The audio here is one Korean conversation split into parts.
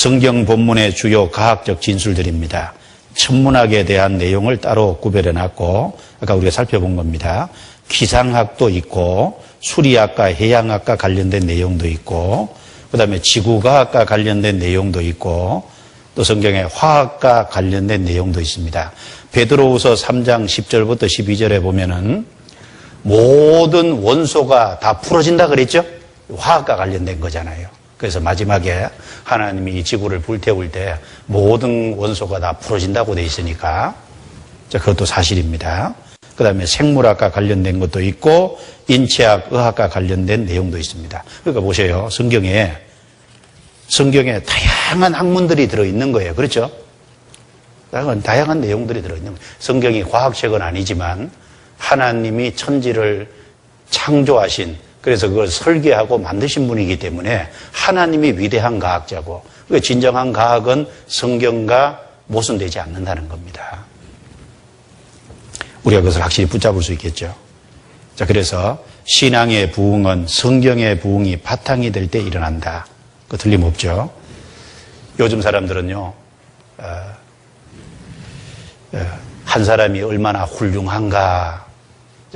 성경 본문의 주요 과학적 진술들입니다. 천문학에 대한 내용을 따로 구별해 놨고 아까 우리가 살펴본 겁니다. 기상학도 있고 수리학과 해양학과 관련된 내용도 있고 그다음에 지구과학과 관련된 내용도 있고 또 성경의 화학과 관련된 내용도 있습니다. 베드로후서 3장 10절부터 12절에 보면은 모든 원소가 다 풀어진다 그랬죠? 화학과 관련된 거잖아요. 그래서 마지막에 하나님이 이 지구를 불태울 때 모든 원소가 다 풀어진다고 돼 있으니까 자, 그것도 사실입니다. 그 다음에 생물학과 관련된 것도 있고 인체학, 의학과 관련된 내용도 있습니다. 그러니까 보세요. 성경에 성경에 다양한 학문들이 들어있는 거예요. 그렇죠? 다양한, 다양한 내용들이 들어있는 거예요. 성경이 과학책은 아니지만 하나님이 천지를 창조하신 그래서 그걸 설계하고 만드신 분이기 때문에 하나님이 위대한 과학자고 그 진정한 과학은 성경과 모순되지 않는다는 겁니다. 우리가 그것을 확실히 붙잡을 수 있겠죠. 자, 그래서 신앙의 부흥은 성경의 부흥이 바탕이 될 때 일어난다. 그 틀림없죠. 요즘 사람들은요, 어, 어, 한 사람이 얼마나 훌륭한가,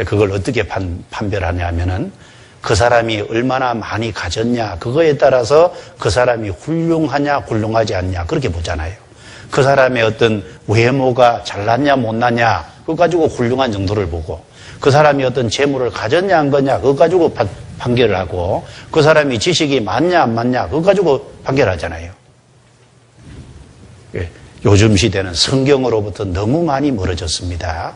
그걸 어떻게 판, 판별하냐 하면은 그 사람이 얼마나 많이 가졌냐, 그거에 따라서 그 사람이 훌륭하냐, 훌륭하지 않냐, 그렇게 보잖아요. 그 사람의 어떤 외모가 잘났냐, 못났냐, 그거 가지고 훌륭한 정도를 보고, 그 사람이 어떤 재물을 가졌냐, 안 거냐, 그거 가지고 판, 판결을 하고, 그 사람이 지식이 많냐, 안 많냐, 그거 가지고 판결하잖아요. 예, 요즘 시대는 성경으로부터 너무 많이 멀어졌습니다.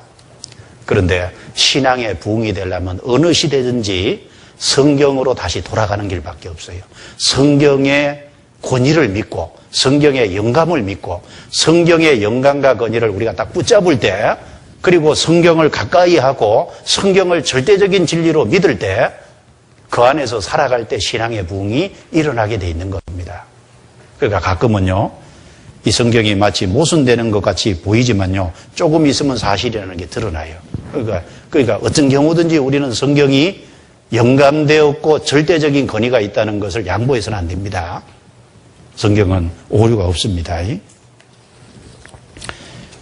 그런데 신앙의 부흥이 되려면 어느 시대든지 성경으로 다시 돌아가는 길밖에 없어요. 성경의 권위를 믿고 성경의 영감을 믿고 성경의 영감과 권위를 우리가 딱 붙잡을 때 그리고 성경을 가까이 하고 성경을 절대적인 진리로 믿을 때 그 안에서 살아갈 때 신앙의 부흥이 일어나게 돼 있는 겁니다. 그러니까 가끔은요. 이 성경이 마치 모순되는 것 같이 보이지만요. 조금 있으면 사실이라는 게 드러나요. 그러니까, 그러니까 어떤 경우든지 우리는 성경이 영감되었고 절대적인 권위가 있다는 것을 양보해서는 안 됩니다. 성경은 오류가 없습니다.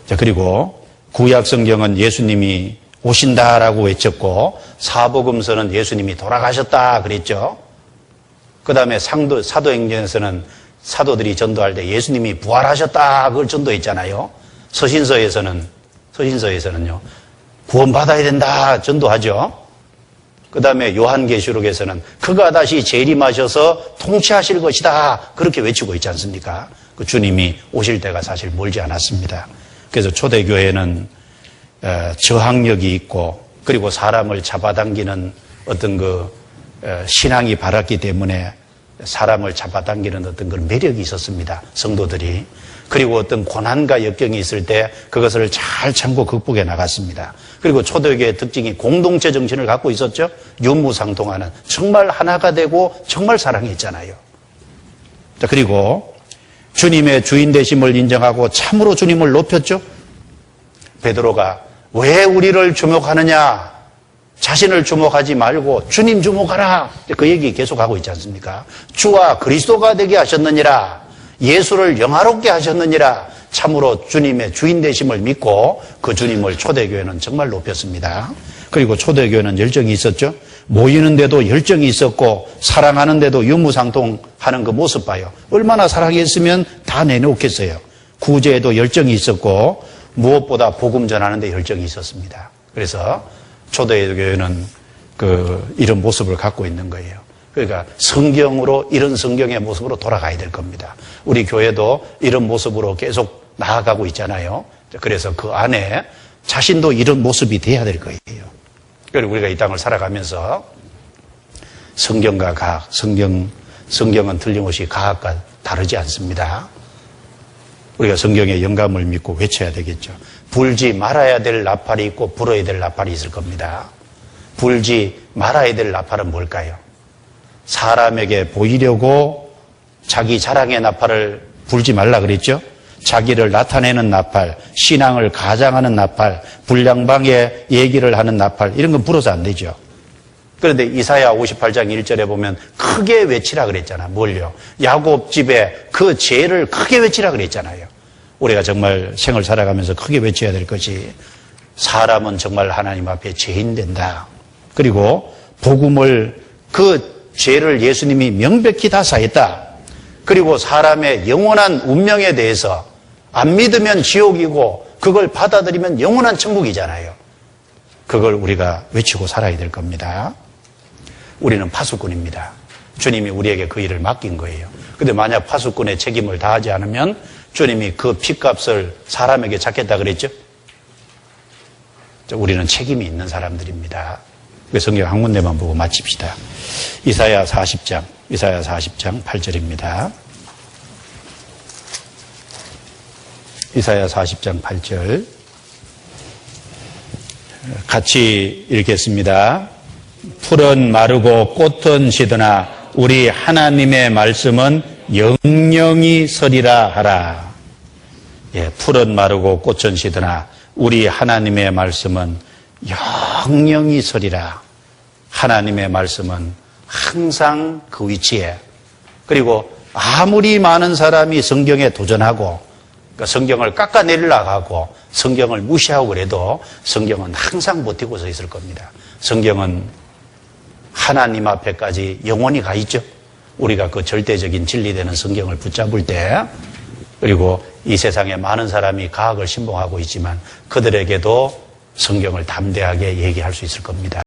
자, 그리고 구약 성경은 예수님이 오신다라고 외쳤고 사복음서는 예수님이 돌아가셨다 그랬죠. 그 다음에 상도, 사도행전에서는 사도들이 전도할 때 예수님이 부활하셨다 그걸 전도했잖아요. 서신서에서는 서신서에서는요 구원받아야 된다 전도하죠. 그 다음에 요한계시록에서는 그가 다시 재림하셔서 통치하실 것이다. 그렇게 외치고 있지 않습니까? 그 주님이 오실 때가 사실 멀지 않았습니다. 그래서 초대교회는 어, 저항력이 있고 그리고 사람을 잡아당기는 어떤 그 어, 신앙이 바랐기 때문에 사람을 잡아당기는 어떤 그런 매력이 있었습니다. 성도들이. 그리고 어떤 고난과 역경이 있을 때 그것을 잘 참고 극복해 나갔습니다. 그리고 초대교회의 특징이 공동체 정신을 갖고 있었죠. 유무상통하는 정말 하나가 되고 정말 사랑했잖아요. 자, 그리고 주님의 주인 되심을 인정하고 참으로 주님을 높였죠. 베드로가 왜 우리를 주목하느냐? 자신을 주목하지 말고 주님 주목하라. 그 얘기 계속하고 있지 않습니까? 주와 그리스도가 되게 하셨느니라. 예수를 영화롭게 하셨느니라. 참으로 주님의 주인 되심을 믿고 그 주님을 초대교회는 정말 높였습니다. 그리고 초대교회는 열정이 있었죠. 모이는데도 열정이 있었고 사랑하는데도 유무상통하는 그 모습 봐요. 얼마나 사랑했으면 다 내놓겠어요. 구제에도 열정이 있었고 무엇보다 복음 전하는 데 열정이 있었습니다. 그래서 초대교회는 그 이런 모습을 갖고 있는 거예요. 그러니까 성경으로 이런 성경의 모습으로 돌아가야 될 겁니다. 우리 교회도 이런 모습으로 계속 나아가고 있잖아요. 그래서 그 안에 자신도 이런 모습이 돼야 될 거예요. 그리고 우리가 이 땅을 살아가면서 성경과 과학, 성경, 성경은 틀림없이 과학과 다르지 않습니다. 우리가 성경의 영감을 믿고 외쳐야 되겠죠. 불지 말아야 될 나팔이 있고 불어야 될 나팔이 있을 겁니다. 불지 말아야 될 나팔은 뭘까요? 사람에게 보이려고 자기 자랑의 나팔을 불지 말라 그랬죠? 자기를 나타내는 나팔, 신앙을 가장하는 나팔, 불량방의 얘기를 하는 나팔, 이런 건 불어서 안 되죠. 그런데 이사야 58장 1절에 보면 크게 외치라 그랬잖아. 뭘요? 야곱 집에 그 죄를 크게 외치라 그랬잖아요. 우리가 정말 생을 살아가면서 크게 외쳐야 될 것이 사람은 정말 하나님 앞에 죄인 된다. 그리고 복음을 그 죄를 예수님이 명백히 다 사했다. 그리고 사람의 영원한 운명에 대해서 안 믿으면 지옥이고 그걸 받아들이면 영원한 천국이잖아요. 그걸 우리가 외치고 살아야 될 겁니다. 우리는 파수꾼입니다. 주님이 우리에게 그 일을 맡긴 거예요. 근데 만약 파수꾼의 책임을 다하지 않으면 주님이 그 핏값을 사람에게 찾겠다 그랬죠? 우리는 책임이 있는 사람들입니다. 그 성경 한 군데만 보고 마칩시다. 이사야 40장, 이사야 40장 8절입니다. 이사야 40장 8절. 같이 읽겠습니다. 풀은 마르고 꽃은 시드나 우리 하나님의 말씀은 영영이 서리라 하라. 예, 풀은 마르고 꽃은 시드나 우리 하나님의 말씀은 영영이 서리라. 하나님의 말씀은 항상 그 위치에 그리고 아무리 많은 사람이 성경에 도전하고 그러니까 성경을 깎아내리려고 하고 성경을 무시하고 그래도 성경은 항상 버티고 서 있을 겁니다. 성경은 하나님 앞에까지 영원히 가 있죠. 우리가 그 절대적인 진리 되는 성경을 붙잡을 때 그리고 이 세상에 많은 사람이 과학을 신봉하고 있지만 그들에게도 성경을 담대하게 얘기할 수 있을 겁니다.